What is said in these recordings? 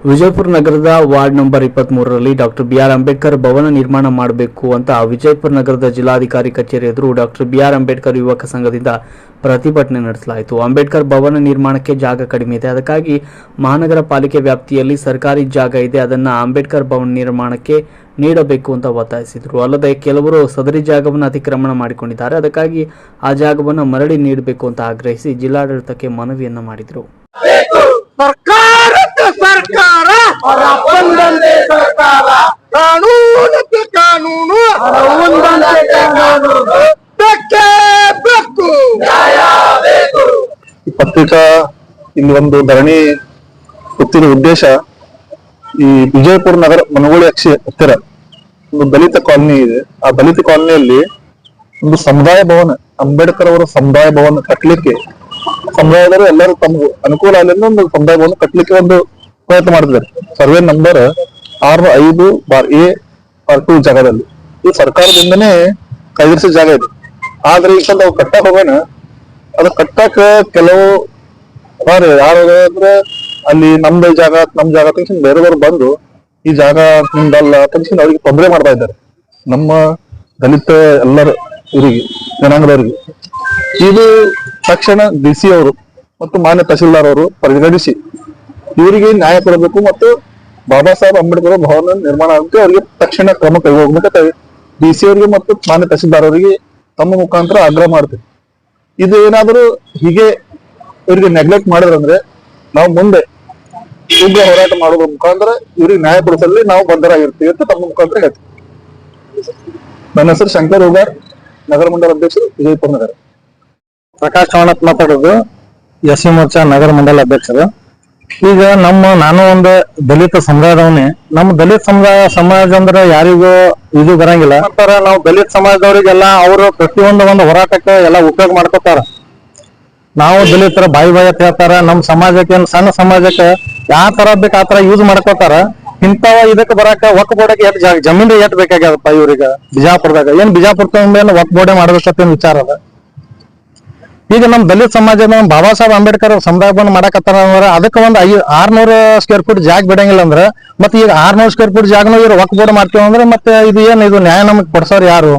ವಿಜಯಪುರ ನಗರದ ward number ಇಪ್ಪತ್ತ್ ಮೂರರಲ್ಲಿ ಡಾಕ್ಟರ್ ಬಿಆರ್ ಅಂಬೇಡ್ಕರ್ ಭವನ ನಿರ್ಮಾಣ ಮಾಡಬೇಕು ಅಂತ ವಿಜಯಪುರ ನಗರದ ಜಿಲ್ಲಾಧಿಕಾರಿ ಕಚೇರಿ ಎದುರು ಡಾಕ್ಟರ್ ಬಿಆರ್ ಅಂಬೇಡ್ಕರ್ ಯುವಕ ಸಂಘದಿಂದ ಪ್ರತಿಭಟನೆ ನಡೆಸಲಾಯಿತು. ಅಂಬೇಡ್ಕರ್ ಭವನ ನಿರ್ಮಾಣಕ್ಕೆ ಜಾಗ ಕಡಿಮೆ ಇದೆ. ಅದಕ್ಕಾಗಿ ಮಹಾನಗರ ಪಾಲಿಕೆ ವ್ಯಾಪ್ತಿಯಲ್ಲಿ ಸರ್ಕಾರಿ ಜಾಗ ಇದೆ. ಅದನ್ನು ಅಂಬೇಡ್ಕರ್ ಭವನ ನಿರ್ಮಾಣಕ್ಕೆ ನೀಡಬೇಕು ಅಂತ ಒತ್ತಾಯಿಸಿದರು. ಅಲ್ಲದೆ ಕೆಲವರು ಸದರಿ ಜಾಗವನ್ನು ಅತಿಕ್ರಮಣ ಮಾಡಿಕೊಂಡಿದ್ದಾರೆ. ಅದಕ್ಕಾಗಿ ಆ ಜಾಗವನ್ನು ಮರಳಿ ನೀಡಬೇಕು ಅಂತ ಆಗ್ರಹಿಸಿ ಜಿಲ್ಲಾಡಳಿತಕ್ಕೆ ಮನವಿಯನ್ನು ಮಾಡಿದರು ಸರ್ಕಾರಕ್ಕೆ ಸರ್ಕಾರ ಒಂದಂತೆ ಸರ್ಕಾರ ಕಾನೂನಕ್ಕೆ ಕಾನೂನು ಒಂದಂತೆ ಕಾನೂನು ಬೇಕೇ ಬೇಕು ಈ ಪತ್ರಿಕಾ ಇಲ್ಲಿ ಒಂದು ಧರಣಿ ಗೊತ್ತಿರೋ ಉದ್ದೇಶ ಈ ವಿಜಯಪುರ ನಗರ ಮನಗೋಳಿ ಅಕ್ಷಿ ಹತ್ತಿರ ಒಂದು ದಲಿತ ಕಾಲನಿ ಇದೆ. ಆ ದಲಿತ ಕಾಲನಿಯಲ್ಲಿ ಒಂದು ಸಮುದಾಯ ಭವನ, ಅಂಬೇಡ್ಕರ್ ಅವರ ಸಮುದಾಯ ಭವನ ಕಟ್ಟಲಿಕ್ಕೆ ಸಮುದಾಯದವರು ಎಲ್ಲರೂ ತಮ್ಗೆ ಅನುಕೂಲ ಆಗಲಿಲ್ಲ ಒಂದು ಸಮುದಾಯ ಭವನ ಕಟ್ಟಲಿಕ್ಕೆ ಒಂದು ಪ್ರಯತ್ನ ಮಾಡ್ತಿದ್ದಾರೆ. ಸರ್ವೆ ನಂಬರ್ ಆರು ಐದು ಬಾರ್ ಎ, ಬಾರ್ ಟು ಜಾಗದಲ್ಲಿ. ಈ ಸರ್ಕಾರದಿಂದನೇ ಕಾಯ್ದಿರಿಸಿದ ಜಾಗ ಇದೆ. ಆದ್ರೆ ಈಗ ನಾವು ಕಟ್ಟ ಹೋಗೋಣ ಅದು ಕಟ್ಟಕ ಕೆಲವು ಯಾರು ಅಂದ್ರೆ ಅಲ್ಲಿ ನಮ್ದು ಜಾಗ, ನಮ್ ಜಾಗ ತಕ್ಷಣ ಬೇರೆಯವರು ಬಂದು ಈ ಜಾಗ ನಿಮ್ದಲ್ಲ ತಕ್ಷಣ ಅವ್ರಿಗೆ ತೊಂದರೆ ಮಾಡ್ತಾ ಇದ್ದಾರೆ. ನಮ್ಮ ದಲಿತ ಎಲ್ಲರ ಇವರಿಗೆ ಜನಾಂಗದವರಿಗೆ. ಇದು ತಕ್ಷಣ ಡಿ ಸಿ ಅವರು ಮತ್ತು ಮಾನ್ಯ ತಹಸೀಲ್ದಾರ್ ಅವರು ಪರಿಗಣಿಸಿ ಇವರಿಗೆ ನ್ಯಾಯ ಕೊಡಬೇಕು ಮತ್ತು ಬಾಬಾ ಸಾಹೇಬ್ ಅಂಬೇಡ್ಕರ್ ಭವನ ನಿರ್ಮಾಣ ಆಗುತ್ತೆ ಅವರಿಗೆ ತಕ್ಷಣ ಕ್ರಮ ಕೈಗೊಳ್ಬೇಕಂತ ಡಿ ಸಿ ಅವರಿಗೆ ಮತ್ತು ಮಾನ್ಯ ತಹಶೀಲ್ದಾರ್ ಅವರಿಗೆ ತಮ್ಮ ಮುಖಾಂತರ ಆಗ್ರಹ ಮಾಡ್ತೀವಿ. ಇದು ಏನಾದರೂ ಹೀಗೆ ಇವರಿಗೆ ನೆಗ್ಲೆಕ್ಟ್ ಮಾಡಿದ್ರಂದ್ರೆ ನಾವು ಮುಂದೆ ಉಗ್ರ ಹೋರಾಟ ಮಾಡೋದ್ರ ಮುಖಾಂತರ ಇವರಿಗೆ ನ್ಯಾಯ ನಾವು ಬದ್ಧರಾಗಿರ್ತೀವಿ ಅಂತ ತಮ್ಮ ಮುಖಾಂತರ ಹೇಳ್ತೀವಿ. ನನ್ನ ಹೆಸರು ಶಂಕರ್ ಉಗಾರ್, ನಗರ ಮಂಡಲ ಅಧ್ಯಕ್ಷರು ವಿಜಯಪುರ ನಗರ. ಪ್ರಕಾಶ್ ಚೌಣತ್ ಮಾತಾಡೋದು ಎಸ್ ಸಿ ಮೋರ್ಚಾ ನಗರ ಮಂಡಲ ಅಧ್ಯಕ್ಷರು. ಈಗ ನಮ್ಮ ನಾನು ಒಂದು ದಲಿತ ಸಮುದಾಯದವನೇ. ನಮ್ಮ ದಲಿತ ಸಮುದಾಯ, ಸಮಾಜ ಅಂದ್ರೆ ಯಾರಿಗೂ ಇದು ಬರಂಗಿಲ್ಲ. ಅಂತಾರ ನಾವು ದಲಿತ ಸಮಾಜದವರಿಗೆಲ್ಲ ಅವರು ಪ್ರತಿಯೊಂದು ಒಂದು ಹೋರಾಟಕ್ಕೆ ಎಲ್ಲ ಉಪಯೋಗ ಮಾಡ್ಕೋತಾರ. ನಾವು ದಲಿತರ ಬಾಯಿ ಬಾಯಿ ಹೇಳ್ತಾರ. ನಮ್ಮ ಸಮಾಜಕ್ಕೆ ಸಣ್ಣ ಸಮಾಜಕ್ಕೆ ಯಾವ ತರ ಬೇಕು ಆ ತರ ಯೂಸ್ ಮಾಡ್ಕೋತಾರ. ಇಂಥವ ಇದಕ್ಕೆ ಬರಾಕ ಒಕ್ಕ ಬೋಡಕ್ಕೆ ಜಾಗ ಜಮೀನು ಎಟ್ ಬೇಕಾಗ್ಯದಪ್ಪ ಇವ್ರಿಗೆ? ಬಿಜಾಪುರದಾಗ. ಏನ್ ಬಿಜಾಪುರ ಒಕ್ಕ ಬೋಡೆ ಮಾಡ್ಬೇಕಂತ ವಿಚಾರ ಅದ? ಈಗ ನಮ್ಮ ದಲಿತ ಸಮಾಜದ ಬಾಬಾ ಸಾಹೇಬ್ ಅಂಬೇಡ್ಕರ್ ಸಮುದಾಯ ಭವನ ಮಾಡಕತ್ತಾರ ಅಂದ್ರೆ ಅದಕ್ಕೆ ಒಂದು ಐ ಆರ್ನೂರು ಸ್ಕ್ವೇರ್ ಫೀಟ್ ಜಾಗ ಬಿಡಂಗಿಲ್ಲ ಅಂದ್ರೆ, ಮತ್ತೆ ಈಗ ಆರ್ನೂರು ಸ್ಕ್ವೇರ್ ಫೀಟ್ ಜಾಗನೂ ಇವ್ರು ಒಕ್ಕ ಬೋರ್ಡ್ ಮಾಡ್ತೀವಿ ಅಂದ್ರೆ ಮತ್ತೆ ಇದು ಏನು ಇದು ನ್ಯಾಯ ನಮಗೆ ಕೊಡ್ಸೋರು ಯಾರು?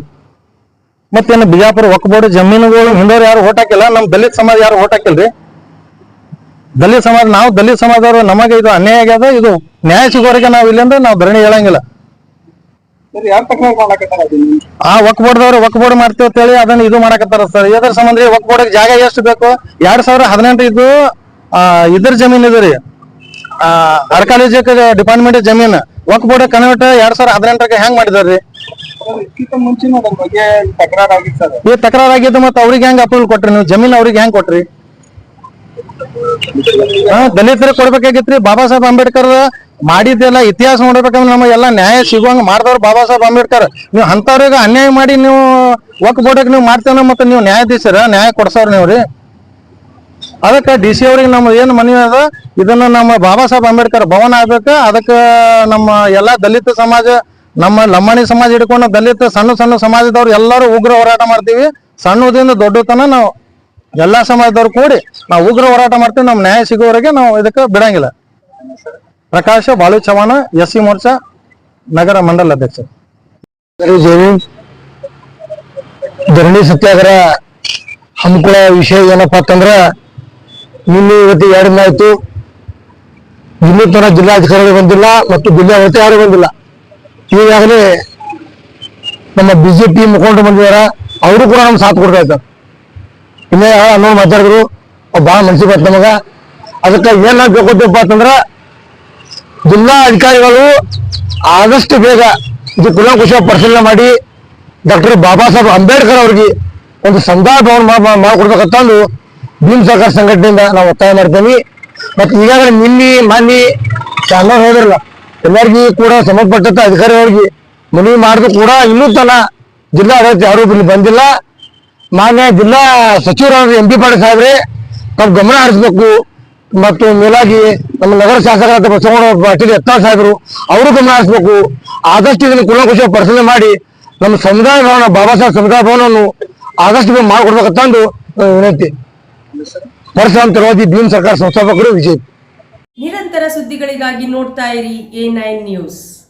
ಮತ್ತೇನು ಬಿಜಾಪುರ ಒಕ್ಕ ಬೋರ್ಡ್ ಜಮೀನುಗಳು ಹಿಂದೋರು ಯಾರು ಓಟ್ ಹಾಕಿಲ್ಲ, ನಮ್ ದಲಿತ ಸಮಾಜ ಯಾರು ಓಟ್ ಹಾಕಿಲ್ರಿ? ದಲಿತ ಸಮಾಜ, ನಾವು ದಲಿತ ಸಮಾಜದವರು ನಮಗೆ ಇದು ಅನ್ಯಾಯ ಆಗ್ಯದ, ಇದು ನ್ಯಾಯ ಸಿಗೋರಿಗೆ ನಾವು ಇಲ್ಲಿಂದ ನಾವು ಧರಣಿ ಹೇಳಂಗಿಲ್ಲ. ಆ ವಕ್ ಬೋರ್ಡ್ದವ್ರು ವಕ್ ಬೋರ್ಡ್ ಮಾಡ್ತೀವಿ ಅಂತ ಹೇಳಿ ಅದನ್ನ ಇದು ಮಾಡಕತ್ತಾರ ಸರ್. ಇದ್ರ ಸಂಬಂಧ ರೀ ಬೋರ್ಡ್ ಜಾಗ ಎಷ್ಟು ಬೇಕು? ಎರಡ್ ಸಾವಿರ ಹದಿನೆಂಟು ಇದು ಆ ಇದ್ರ ಜಮೀನ್ ಇದು ರೀ. ಡಿಪಾರ್ಟ್ಮೆಂಟ್ ಜಮೀನ್. ಬೋರ್ಡ್ ಕನ್ವರ್ಟ್ ಎರಡ್ ಸಾವಿರ ಹದಿನೆಂಟಕ್ಕೆ ಹೆಂಗ್ ಮಾಡಿದಾರ್ರಿ ಈ ತಕರಾರ್ ಆಗಿದ್ದು ಮತ್ತೆ ಅವ್ರಿಗೆ ಹೆಂಗ್ ಅಪ್ರೂವಲ್ ಕೊಟ್ರಿ ನೀವು? ಜಮೀನ್ ಅವ್ರಿಗೆ ಹೆಂಗ್ ಕೊಟ್ರಿ? ದಲಿತರಿಗೆ ಕೊಡ್ಬೇಕಾಗಿತ್ರಿ. ಬಾಬಾ ಸಾಹೇಬ್ ಅಂಬೇಡ್ಕರ್ ಮಾಡಿದ್ದೆಲ್ಲ ಇತಿಹಾಸ ನೋಡಬೇಕಂದ್ರೆ ನಮ್ಗೆ ಎಲ್ಲ ನ್ಯಾಯ ಸಿಗುವಂಗ ಮಾಡಿದವ್ರು ಬಾಬಾ ಸಾಹೇಬ್ ಅಂಬೇಡ್ಕರ್. ನೀವು ಅಂತವ್ರಿಗೆ ಅನ್ಯಾಯ ಮಾಡಿ ನೀವು ಒಕ್ ಬೋರ್ಡಕ್ ನೀವು ಮಾಡ್ತೇವೆ ಮತ್ತೆ ನೀವು ನ್ಯಾಯಾಧೀಶರ, ನ್ಯಾಯ ಕೊಡ್ಸವ್ರ ನೀವು ರೀ. ಅದಕ್ಕೆ ಡಿ ಸಿ ಅವ್ರಿಗೆ ನಮ್ಮ ಏನು ಮನವಿ ಅದ? ಇದನ್ನ ನಮ್ಮ ಬಾಬಾ ಸಾಹೇಬ್ ಅಂಬೇಡ್ಕರ್ ಭವನ ಆಗ್ಬೇಕು. ಅದಕ್ಕೆ ನಮ್ಮ ಎಲ್ಲಾ ದಲಿತ ಸಮಾಜ, ನಮ್ಮ ಲಂಬಾಣಿ ಸಮಾಜ ಹಿಡ್ಕೊಂಡು ದಲಿತ ಸಣ್ಣ ಸಣ್ಣ ಸಮಾಜದವ್ರು ಎಲ್ಲರೂ ಉಗ್ರ ಹೋರಾಟ ಮಾಡ್ತೀವಿ. ಸಣ್ಣದಿಂದ ದೊಡ್ಡತನ ನಾವು ಎಲ್ಲಾ ಸಮಾಜದವ್ರು ಕೂಡಿ ನಾವು ಉಗ್ರ ಹೋರಾಟ ಮಾಡ್ತೀವಿ. ನಮ್ಮ ನ್ಯಾಯ ಸಿಗೋವರೆಗೆ ನಾವು ಇದಕ್ಕೆ ಬಿಡಂಗಿಲ್ಲ. ಪ್ರಕಾಶ ಬಾಳು ಚವಾಣ ಎಸ್ ಸಿ ಮೋರ್ಚಾ, ನಗರ ಮಂಡಲ ಅಧ್ಯಕ್ಷ. ಧರಣಿ ಸತ್ಯಾಗ್ರಹ ಹಮ್ಮಿಕೊಳ್ಳೋ ವಿಷಯ ಏನಪ್ಪಾ ಅಂತಂದ್ರ ನಿನ್ನೆ ಇವತ್ತು ಎರಡು ದಿನ ಆಯ್ತು. ಇನ್ನೂ ಜಿಲ್ಲಾಧಿಕಾರಿಗಳು ಬಂದಿಲ್ಲ ಮತ್ತು ಜಿಲ್ಲಾಡಳಿತ ಯಾರು ಬಂದಿಲ್ಲ. ಈಗಾಗಲೇ ನಮ್ಮ ಬಿಜೆಪಿ ಮುಖಂಡರು ಬಂದಿದಾರ. ಅವರು ಕೂಡ ನಮ್ಗೆ ಸಾಥ್ ಕೊಡ್ತಾ ಇದ್ದಾರೆ. ಇನ್ನೇ ಅನ್ನೋ ಮಾತಾಡಿದ್ರು. ಭಾಳ ಮನ್ಸಿಗೆ ಬರ್ತ ನಮಗ. ಅದಕ್ಕೆ ಏನ್ ನಾವು ಬೇಕೊಟ್ಟಪ್ಪ ಅಂತಂದ್ರ ಜಿಲ್ಲಾ ಅಧಿಕಾರಿಗಳು ಆದಷ್ಟು ಬೇಗ ಇದು ಕುಲಂಕುಶ ಪರಿಶೀಲನೆ ಮಾಡಿ ಡಾಕ್ಟರ್ ಬಾಬಾ ಸಾಹೇಬ್ ಅಂಬೇಡ್ಕರ್ ಅವ್ರಿಗೆ ಒಂದು ಸಂದರ್ಭವನ್ನು ಮಾಡ್ಕೊಡ್ಬೇಕಂತಂದು ಭೀಮ್ ಸರ್ಕಾರ ಸಂಘಟನೆಯಿಂದ ನಾವು ಒತ್ತಾಯ ಮಾಡ್ತೇವೆ. ಮತ್ತು ಈಗಾಗಲೇ ನಿನ್ನೆ, ಮಾನ್ನಿ ಚಾನಲ್ ಹೋದ್ರಲ್ಲ, ಎಲ್ಲರಿಗೂ ಕೂಡ ಸಂಬಂಧಪಟ್ಟಂತ ಅಧಿಕಾರಿಗಳಿಗೆ ಮನವಿ ಮಾಡಿದ್ರು ಕೂಡ ಇನ್ನೂ ತನ ಜಿಲ್ಲಾ ಆಡಳಿತ ಯಾರೂ ಇಲ್ಲಿ ಬಂದಿಲ್ಲ. ಮಾನ್ಯ ಜಿಲ್ಲಾ ಸಚಿವರಾದ ಎಂ ಪಿ ಪಾಟೀಲ್ ಸಾಹೇಬ್ರೆ ತಮ್ಮ ಗಮನ ಹರಿಸಬೇಕು. ಮತ್ತು ಮೇಲಾಗಿ ನಮ್ಮ ನಗರ ಶಾಸಕರಾದ ಬಸವಣ್ಣ ಪಾಟೀಲ್ ಯತ್ನಾಳ್ ಸಾಹೇಬರು ಅವರು ಗಮನ ಹರಿಸಬೇಕು ಆದಷ್ಟು ಇದನ್ನು ಕುಲಕುಶ ಪರಿಶೀಲನೆ ಮಾಡಿ ನಮ್ಮ ಸಮುದಾಯ ಭವನ, ಬಾಬಾ ಸಾಹೇಬ್ ಸಮುದಾಯ ಭವನವನ್ನು ಆದಷ್ಟು ಮಾಡಿಕೊಡ್ಬೇಕಂತಂದು ವಿನಂತಿ. ಪರಶುರಾಮ್ ಭೀಮ್ ಸರ್ಕಾರ ಸಂಸ್ಥಾಪಕರು, ವಿಜಯ್. ನಿರಂತರ ಸುದ್ದಿಗಳಿಗಾಗಿ ನೋಡ್ತಾ ಇರಿ ಎ ನ್ಯೂಸ್.